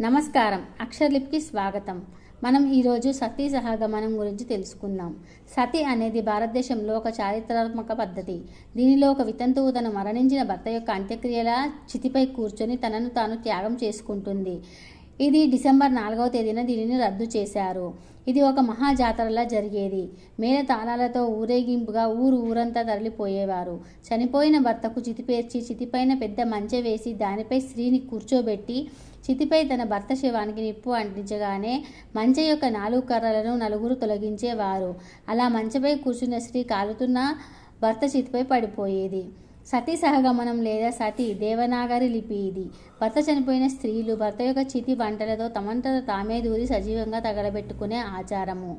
నమస్కారం. అక్షర్లిప్కి స్వాగతం. మనం ఈరోజు సతీ సహగమనం గురించి తెలుసుకుందాం. సతి అనేది భారతదేశంలో ఒక చారిత్రాత్మక పద్ధతి. దీనిలో ఒక వితంతువు తను మరణించిన భర్త యొక్క అంత్యక్రియల చితిపై కూర్చొని తనను తాను త్యాగం చేసుకుంటుంది. ఇది డిసెంబర్ నాలుగవ తేదీన దీనిని రద్దు చేశారు. ఇది ఒక మహాజాతరలా జరిగేది. మేల తాళాలతో ఊరేగింపుగా ఊరు ఊరంతా తరలిపోయేవారు. చనిపోయిన భర్తకు చితిపేర్చి చితిపైన పెద్ద మంచె వేసి దానిపై స్త్రీని కూర్చోబెట్టి చితిపై తన భర్త శవానికి నిప్పు అంటించగానే మంచె యొక్క నాలుగు కర్రలను నలుగురు తొలగించేవారు. అలా మంచెపై కూర్చున్న స్త్రీ కాలుతున్న భర్త చితిపై పడిపోయేది. సతీ సహగమనం లేదా సతీ దేవనాగరి లిపి ఇది. భర్త చనిపోయిన స్త్రీలు భర్త యొక్క చితి వంటలతో తమంతట తామే దూరి సజీవంగా తగలబెట్టుకునే ఆచారము.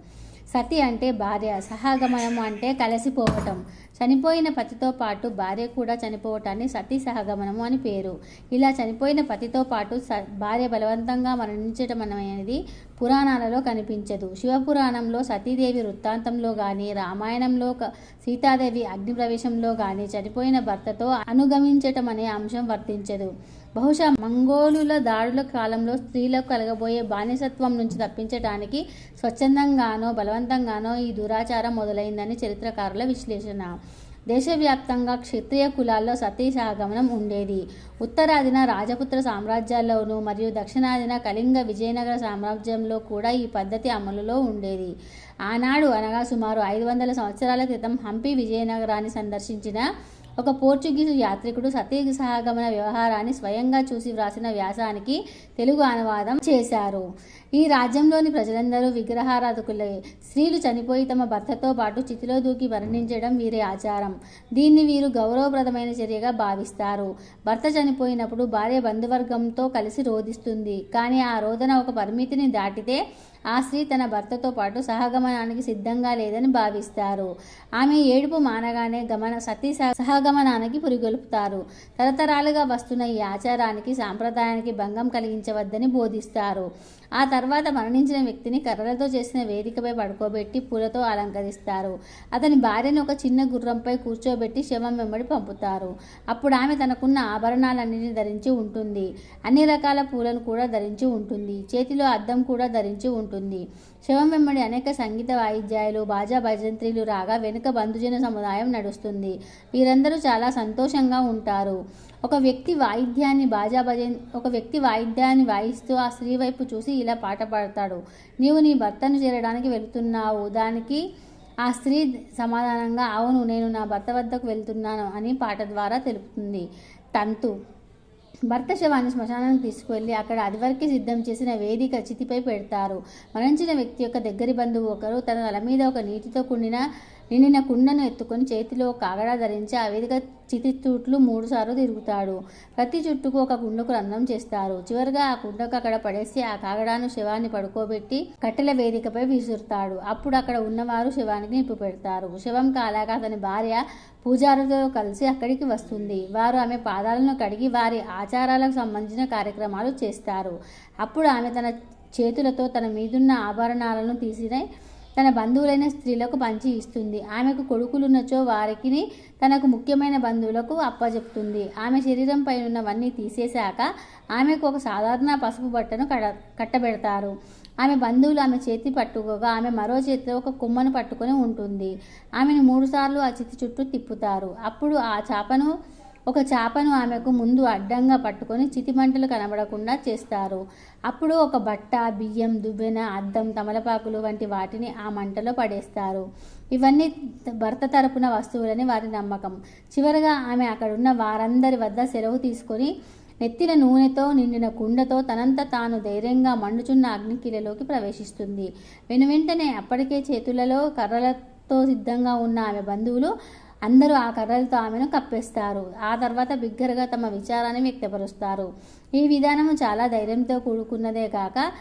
సతి అంటే భార్య సహగమనము అంటే కలిసిపోవటం. చనిపోయిన పతితో పాటు భార్య కూడా చనిపోవటాన్ని సతీ సహగమనము అని పేరు. ఇలా చనిపోయిన పతితో పాటు స భార్య బలవంతంగా మరణించడం అనేది పురాణాలలో కనిపించదు. శివపురాణంలో సతీదేవి వృత్తాంతంలో కానీ రామాయణంలో క- సీతాదేవి అగ్నిప్రవేశంలో కానీ చనిపోయిన భర్తతో అనుగమించటం అనే అంశం వర్తించదు. బహుశా మంగోలుల దాడుల కాలంలో స్త్రీలకు కలగబోయే బానిసత్వం నుంచి తప్పించడానికి స్వచ్ఛందంగానో బలవంతంగానో ఈ దురాచారం మొదలైందని చరిత్రకారుల విశ్లేషణ. దేశవ్యాప్తంగా క్షత్రియ కులాల్లో సతీసాగమనం ఉండేది. ఉత్తరాదిన రాజపుత్ర సామ్రాజ్యాల్లోనూ మరియు దక్షిణాదిన కళింగ విజయనగర సామ్రాజ్యంలో కూడా ఈ పద్ధతి అమలులో ఉండేది. ఆనాడు అనగా సుమారు ఐదు వందల సంవత్సరాల క్రితం హంపి విజయనగరాన్ని సందర్శించిన ఒక పోర్చుగీసు యాత్రికుడు సతీ సహగమన వ్యవహారాన్ని స్వయంగా చూసి వ్రాసిన వ్యాసానికి తెలుగు అనువాదం చేశారు. ఈ రాజ్యంలోని ప్రజలందరూ విగ్రహారాధకులే స్త్రీలు చనిపోయి తమ భర్తతో పాటు చితిలో దూకి మరణించడం వీరి ఆచారం. దీన్ని వీరు గౌరవప్రదమైన చర్యగా భావిస్తారు. భర్త చనిపోయినప్పుడు భార్య బంధువర్గంతో కలిసి రోధిస్తుంది. కానీ ఆ రోదన ఒక పరిమితిని దాటితే ఆ స్త్రీ తన భర్తతో పాటు సహగమనానికి సిద్ధంగా లేదని భావిస్తారు. ఆమె ఏడుపు మానగానే గమన సతీ సహ- సహగమనానికి పురిగొల్పుతారు. తరతరాలుగా వస్తున్న ఈ ఆచారానికి సాంప్రదాయానికి భంగం కలిగించవద్దని బోధిస్తారు. ఆ తర్వాత మరణించిన వ్యక్తిని కర్రలతో చేసిన వేదికపై పడుకోబెట్టి పూలతో అలంకరిస్తారు. అతని భార్యను ఒక చిన్న గుర్రంపై కూర్చోబెట్టి శవం వెంబడి పంపుతారు. అప్పుడు ఆమె తనకున్న ఆభరణాలన్నింటినీ ధరించి ఉంటుంది. అన్ని రకాల పూలను కూడా ధరించి ఉంటుంది. చేతిలో అద్దం కూడా ధరించి ఉంటుంది. శవం వెంబడి అనేక సంగీత వాయిద్యాలు బాజా భజంత్రీలు రాగా వెనుక బంధుజన సముదాయం నడుస్తుంది. వీరందరూ చాలా సంతోషంగా ఉంటారు. ఒక వ్యక్తి వాయిద్యాన్ని బాజా భజన్ ఒక వ్యక్తి వాయిద్యాన్ని వాయిస్తూ ఆ స్త్రీ వైపు చూసి ఇలా పాట పాడతాడు. నీవు నీ భర్తను చేరడానికి వెళుతున్నావు. దానికి ఆ స్త్రీ సమాధానంగా అవును నేను నా భర్త వద్దకు వెళ్తున్నాను అని పాట ద్వారా తెలుపుతుంది. తంతు. భర్త శవాన్ని శ్మశానానికి తీసుకువెళ్ళి అక్కడ అదివరకే సిద్ధం చేసిన వేదిక చితిపై పెడతారు. మరణించిన వ్యక్తి యొక్క దగ్గరి బంధువు ఒకరు తన తల మీద ఒక నీటితో కూడిన నిండిన కుండను ఎత్తుకొని చేతిలో ఒక కాగడా ధరించి ఆ వేదిక చితి చుట్లు మూడుసార్లు తిరుగుతాడు. ప్రతి చుట్టుకు ఒక కుండకు రంధ్రం చేస్తారు. చివరిగా ఆ కుండకు అక్కడ పడేసి ఆ కాగడాను శవాన్ని పడుకోబెట్టి కట్టెల వేదికపై విసురుతాడు. అప్పుడు అక్కడ ఉన్నవారు శివానికి నిప్పు పెడతారు. శవం కాలాక అతని భార్య పూజారులతో కలిసి అక్కడికి వస్తుంది. వారు ఆమె పాదాలను కడిగి వారి ఆచారాలకు సంబంధించిన కార్యక్రమాలు చేస్తారు. అప్పుడు ఆమె తన చేతులతో తన మీదున్న ఆభరణాలను తీసిన తన బంధువులైన స్త్రీలకు పంచి ఇస్తుంది. ఆమెకు కొడుకులున్నచో వారికి తనకు ముఖ్యమైన బంధువులకు అప్పజెప్తుంది. ఆమె శరీరంపై ఉన్నవన్నీ తీసేశాక ఆమెకు ఒక సాధారణ పసుపు బట్టను కడ కట్టబెడతారు. ఆమె బంధువులు ఆమె చేతి పట్టుకోగా ఆమె మరో చేతిలో ఒక కొమ్మను పట్టుకొని ఉంటుంది. ఆమెను మూడుసార్లు ఆ చితి చుట్టూ తిప్పుతారు. అప్పుడు ఆ చేపను ఒక చేపను ఆమెకు ముందు అడ్డంగా పట్టుకొని చితిమంటలు కనబడకుండా చేస్తారు. అప్పుడు ఒక బట్ట బియ్యం దువ్వెన అద్దం తమలపాకులు వంటి వాటిని ఆ మంటలో పడేస్తారు. ఇవన్నీ భర్త తరపున వస్తువులని వారి నమ్మకం. చివరగా ఆమె అక్కడున్న వారందరి వద్ద సెలవు తీసుకొని నెత్తిన నూనెతో నిండిన కుండతో తనంత తాను ధైర్యంగా మండుచున్న అగ్నికిలలోకి ప్రవేశిస్తుంది. వెనువెంటనే అప్పటికే చేతులలో కర్రలతో సిద్ధంగా ఉన్న ఆమె బంధువులు అందరూ ఆ కర్రలతో ఆమెను కప్పేస్తారు. ఆ తర్వాత బిగ్గరగా తమ విచారాన్ని వ్యక్తపరుస్తారు. ఈ విధానం చాలా ధైర్యంతో కూడుకున్నదే కాక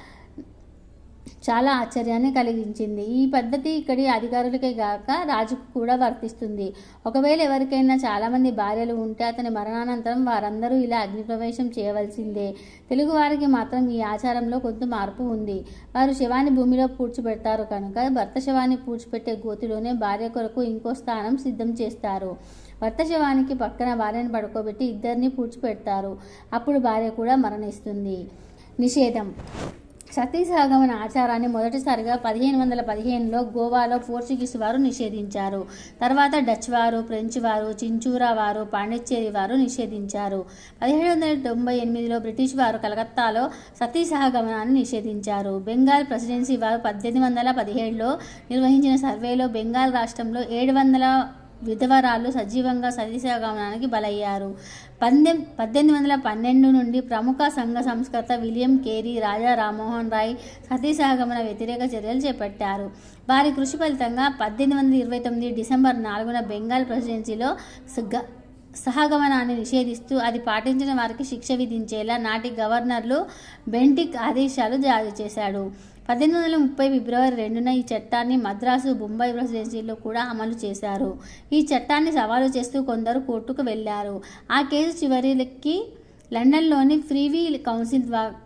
చాలా ఆశ్చర్యాన్ని కలిగించింది. ఈ పద్ధతి ఇక్కడి అధికారులకే గాక రాజుకు కూడా వర్తిస్తుంది. ఒకవేళ ఎవరికైనా చాలామంది భార్యలు ఉంటే అతని మరణానంతరం వారందరూ ఇలా అగ్నిప్రవేశం చేయవలసిందే. తెలుగు వారికి మాత్రం ఈ ఆచారంలో కొంత మార్పు ఉంది. వారు శవాన్ని భూమిలో పూడ్చిపెడతారు కనుక భర్త శవాన్ని పూడ్చిపెట్టే గోతిలోనే భార్య కొరకు ఇంకో స్థానం సిద్ధం చేస్తారు. భర్త శవానికి పక్కన భార్యను పడుకోబెట్టి ఇద్దరిని పూడ్చిపెడతారు. అప్పుడు భార్య కూడా మరణిస్తుంది. నిషేధం. సతీ సహగమన ఆచారాన్ని మొదటిసారిగా పదిహేను వందల పదిహేనులో గోవాలో పోర్చుగీస్ వారు నిషేధించారు. తర్వాత డచ్ వారు ఫ్రెంచ్ వారు చించూరా వారు పాండిచ్చేరి వారు నిషేధించారు. పదిహేడు వందల తొంభై ఎనిమిదిలో బ్రిటిష్ వారు కలకత్తాలో సతీసహగమనాన్ని నిషేధించారు. బెంగాల్ ప్రెసిడెన్సీ వారు పద్దెనిమిది వందల పదిహేడులో నిర్వహించిన సర్వేలో బెంగాల్ రాష్ట్రంలో ఏడు వందల విధవరాలు సజీవంగా సతీసహగమనానికి బలయ్యారు. పందెం పద్దెనిమిది వందల పన్నెండు నుండి ప్రముఖ సంఘ సంస్కర్త విలియం కేరీ రాజా రామ్మోహన్ రాయ్ సతీసాగమన వ్యతిరేక చర్యలు చేపట్టారు. వారి కృషి ఫలితంగా పద్దెనిమిది వందల ఇరవై తొమ్మిది డిసెంబర్ నాలుగున బెంగాల్ ప్రెసిడెన్సీలో సహగమనాన్ని నిషేధిస్తూ అది పాటించిన వారికి శిక్ష విధించేలా నాటి గవర్నర్లు బెంటిక్ ఆదేశాలు జారీ చేశాడు. పద్దెనిమిది వందల ముప్పై ఫిబ్రవరి రెండున ఈ చట్టాన్ని మద్రాసు బొంబాయి ప్రెసిడెన్సీలో కూడా అమలు చేశారు. ఈ చట్టాన్ని సవాలు చేస్తూ కొందరు కోర్టుకు వెళ్ళారు ఆ కేసు చివరికి లండన్లోని ఫ్రీవీ కౌన్సిల్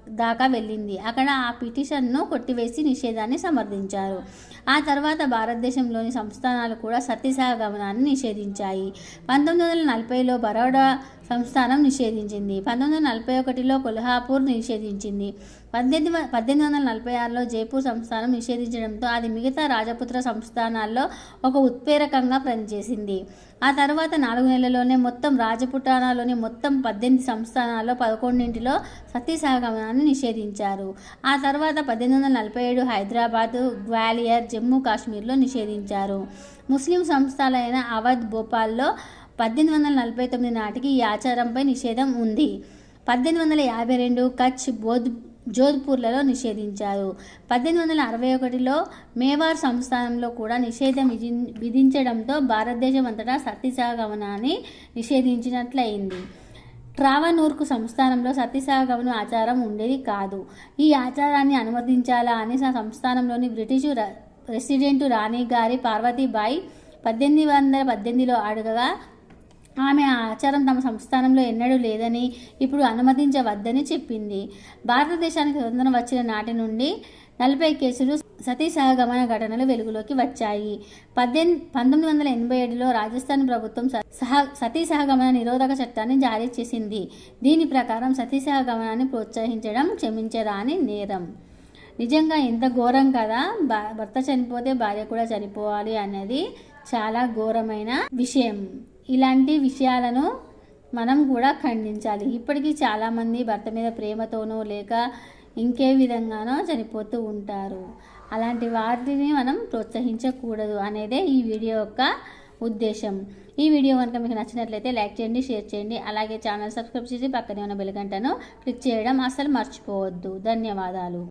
దాకా వెళ్ళింది. అక్కడ ఆ పిటిషన్ను కొట్టివేసి నిషేధాన్ని సమర్థించారు. ఆ తర్వాత భారతదేశంలోని సంస్థానాలు కూడా సత్యసహగమనాన్ని నిషేధించాయి. పంతొమ్మిది వందల నలభైలో బరోడా సంస్థానం నిషేధించింది. పంతొమ్మిది వందల నలభై ఒకటిలో కొల్హాపూర్ నిషేధించింది. పద్దెనిమిది పద్దెనిమిది వందల నలభై ఆరులో జైపూర్ సంస్థానం నిషేధించడంతో అది మిగతా రాజపుత్ర సంస్థానాల్లో ఒక ఉత్ప్రేరకంగా పనిచేసింది. ఆ తర్వాత నాలుగు నెలల్లోనే మొత్తం రాజపుటానాలోని మొత్తం పద్దెనిమిది సంస్థానాల్లో పదకొండింటిలో సత్యసాగమనాన్ని నిషేధించారు. ఆ తర్వాత పద్దెనిమిది వందల నలభై ఏడు హైదరాబాద్ గ్వాలియర్ జమ్మూ కాశ్మీర్లో నిషేధించారు. ముస్లిం సంస్థలైన అవధ్ భోపాల్లో పద్దెనిమిది వందల నలభై తొమ్మిది నాటికి ఈ ఆచారంపై నిషేధం ఉంది. పద్దెనిమిది వందల యాభై రెండు కచ్ బోధ్ జోధ్పూర్లలో నిషేధించారు. పద్దెనిమిది వందల అరవై ఒకటిలో మేవార్ సంస్థానంలో కూడా నిషేధం విధి- విధించడంతో భారతదేశం అంతటా సతీసహగమనాన్ని నిషేధించినట్లయింది. ట్రావనూర్కు సంస్థానంలో సతీసహగమనం ఆచారం ఉండేది కాదు. ఈ ఆచారాన్ని అనుమతించాలా అని సంస్థానంలోని బ్రిటిషు ర- రెసిడెంట్ రాణి గారి పార్వతీబాయి పద్దెనిమిది వందల పద్దెనిమిదిలో అడగగా ఆమె ఆ ఆచారం తమ సంస్థానంలో ఎన్నడూ లేదని ఇప్పుడు అనుమతించవద్దని చెప్పింది. భారతదేశానికి స్వతంత్రం వచ్చిన నాటి నుండి నలభై కేసులు సతీ సహగమన ఘటనలు వెలుగులోకి వచ్చాయి. పద్దెన్ పంతొమ్మిది వందల ఎనభై ఏడులో రాజస్థాన్ ప్రభుత్వం సహ సతీ సహగమన నిరోధక చట్టాన్ని జారీ చేసింది. దీని ప్రకారం సతీ సహగమనాన్ని ప్రోత్సహించడం క్షమించరాని నేరం. నిజంగా ఎంత ఘోరం కదా? భా- భర్త చనిపోతే భార్య కూడా చనిపోవాలి అనేది చాలా ఘోరమైన విషయం. ఇలాంటి విషయాలను మనం కూడా ఖండించాలి. ఇప్పటికీ చాలామంది భర్త మీద ప్రేమతోనో లేక ఇంకే విధంగానో చనిపోతూ ఉంటారు. అలాంటి వాటిని మనం ప్రోత్సహించకూడదు అనేదే ఈ వీడియో యొక్క ఉద్దేశం. ఈ వీడియో కనుక మీకు నచ్చినట్లయితే లైక్ చేయండి షేర్ చేయండి. అలాగే ఛానల్ సబ్స్క్రైబ్ చేసి పక్కనే ఉన్న బెల్ గంటను క్లిక్ చేయడం అస్సలు మర్చిపోవద్దు. ధన్యవాదాలు.